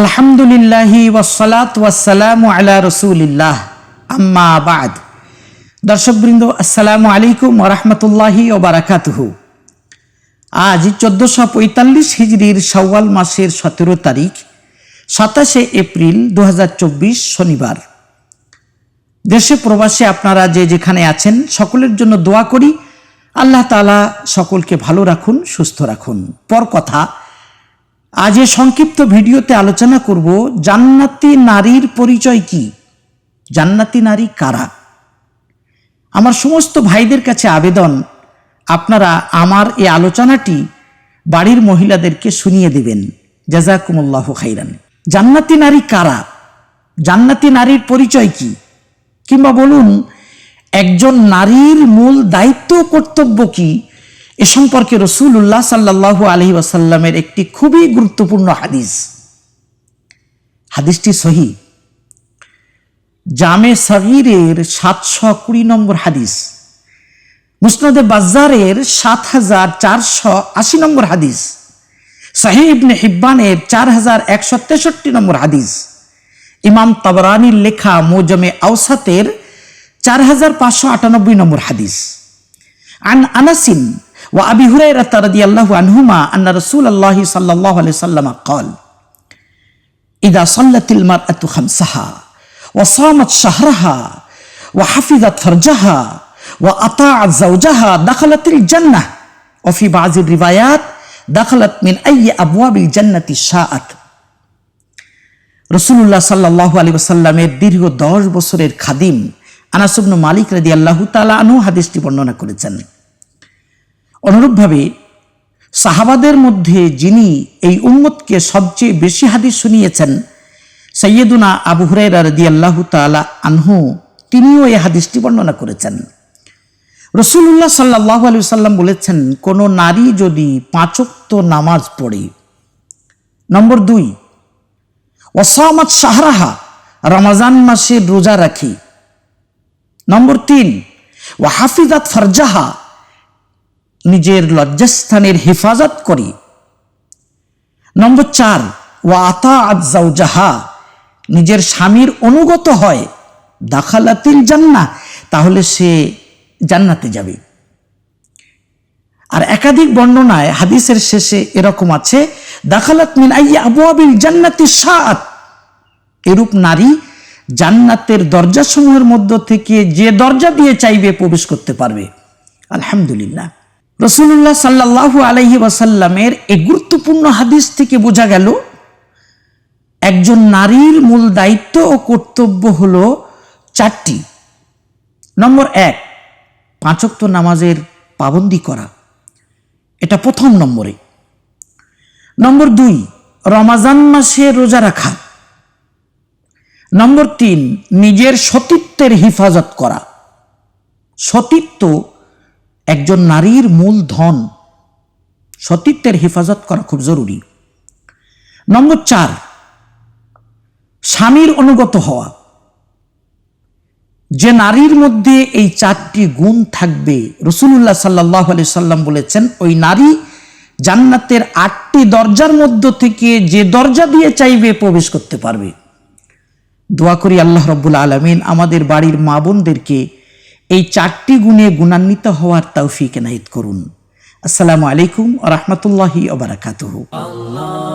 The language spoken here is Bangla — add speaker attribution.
Speaker 1: আলহামদুলিল্লাহি ওয়াসালাত ওয়াসালাম আলা রসুলিল্লাহ। আম্মা বাদ। দর্শকবৃন্দ, আসসালামু আলাইকুম ওরহমতুল্লাহি ওবারাকাতুহু আজ চোদ্দোশো পঁয়তাল্লিশ হিজড়ির শাওয়াল মাসের সতেরো তারিখ, সাতাশে এপ্রিল দু হাজার চব্বিশ শনিবার। দেশে প্রবাসে আপনারা যে যেখানে আছেন, সকলের জন্য দোয়া করি। আল্লাহ তালা সকলকে ভালো রাখুন, সুস্থ রাখুন। পর কথা আজ এ সংক্ষিপ্ত ভিডিওতে আলোচনা করব, জান্নাতি নারীর পরিচয় কি? জান্নাতি নারী কারা? আমার সমস্ত ভাইদের কাছে আবেদন, আপনারা আমার এই আলোচনাটি বাড়ির মহিলাদেরকে শুনিয়ে দেবেন। জাজাকুমুল্লাহ খাইরান। জান্নাতি নারী কারা? জান্নাতি নারীর পরিচয় কি? কিংবা বলুন, একজন নারীর মূল দায়িত্ব কর্তব্য কি? এ সম্পর্কে রসুল্লাহ সাল্লাহ আলহি ওয়াসাল্লামের একটি খুবই গুরুত্বপূর্ণ হাদিস হাদিসটি সহি জামে সগিরের সাতশো কুড়ি নম্বর হাদিস মুসনদে বাজারের সাত হাজার চারশো আশি নম্বর হাদিস সাহিবনে হিব্বানের চার হাজার একশো তেষট্টি নম্বর হাদিস ইমাম তাবরানির লেখা মোজমে আউসাতের চার হাজার পাঁচশো আটানব্বই নম্বর হাদিস عن أنس ওয়া আবি হুরাইরা তারাদি আল্লাহ আনহুমা আন্না রসুল আল্লাহ সাল্লাহ আলি সাল্লামা কল ইদা সাল্লাতিল মার আতু খামসাহা ওয়া সামাত শাহরাহা ও হাফিজা ফরজাহা ও আতা জাউজাহা দাখালাতিল জান্নাহ ওফি বাজির রিবায়াত দাখালাত মিন আই আইয়ে আবওয়াবিল জান্নাতি শাআত রসুল্লাহ সাল্লাহ আলী সাল্লামের দীর্ঘ দশ বছরের খাদিম আনাসুবনু মালিক রাজি আল্লাহ তালা আনু হাদিসটি বর্ণনা করেছেন। অনুরূপভাবে সাহাবাদের মধ্যে যিনি এই উম্মতকে সবচেয়ে বেশি হাদিস শুনিয়েছেন সৈয়দুনা আবু হুরাইরা রদি আল্লাহ তালা আনহু, তিনিও এই হাদিসটি বর্ণনা করেছেন। রসুল্লাহ সাল্লাহ আলু সাল্লাম বলেছেন, কোনো নারী যদি পাঁচক্ত নামাজ পড়ে, নম্বর দুই ওসামাত শাহরাহা, রমাজান মাসের রোজা রাখি। নম্বর তিন ও হাফিজাত ফরজাহা নিজের লজ্জাস্থানের হেফাজত করি। নম্বর চার ও আতা আজাহা নিজের স্বামীর অনুগত হয় দাখালাতিল জান্না তাহলে সে জান্নাতে যাবে। আর একাধিক বর্ণনায় হাদিসের শেষে এরকম আছে, দাখালাত মিন আইয়া আবু আবিল জান্নাতি সাত এরূপ নারী জান্নাতের দরজাসমূহের মধ্য থেকে যে দরজা দিয়ে চাইবে, প্রবেশ করতে পারবে। আলহামদুলিল্লাহ। রসুল্লাহ সাল্লাহ আলহি ওয়াসাল্লামের এই গুরুত্বপূর্ণ হাদিস থেকে বোঝা গেল, একজন নারীর মূল দায়িত্ব ও কর্তব্য হল চারটি। নম্বর এক, পাঁচক্ত নামাজের পাবন্দি করা। এটা প্রথম নম্বরে। নম্বর দুই, রমাজান মাসে রোজা রাখা। নম্বর তিন, নিজের সতীত্বের হেফাজত করা। সতীত্ব একজন নারীর মূল ধন সতীত্বের হেফাজত করা খুব জরুরি। নম্বর চার, স্বামীর অনুগত হওয়া। যে নারীর মধ্যে এই চারটি গুণ থাকবে রসুল্লাহ সাল্লাহ আলি সাল্লাম বলেছেন, ওই নারী জান্নাতের আটটি দরজার মধ্য থেকে যে দরজা দিয়ে চাইবে প্রবেশ করতে পারবে। দোয়া করি আল্লাহ রব্বুল আলমিন আমাদের বাড়ির মা বোনদেরকে এই চারটি গুণে গুণান্বিত হওয়ার তৌফিক নাইত করুন। আসসালামু আলাইকুম রহমতুল্লাহ আবরাকাতুহু
Speaker 2: আল্লাহ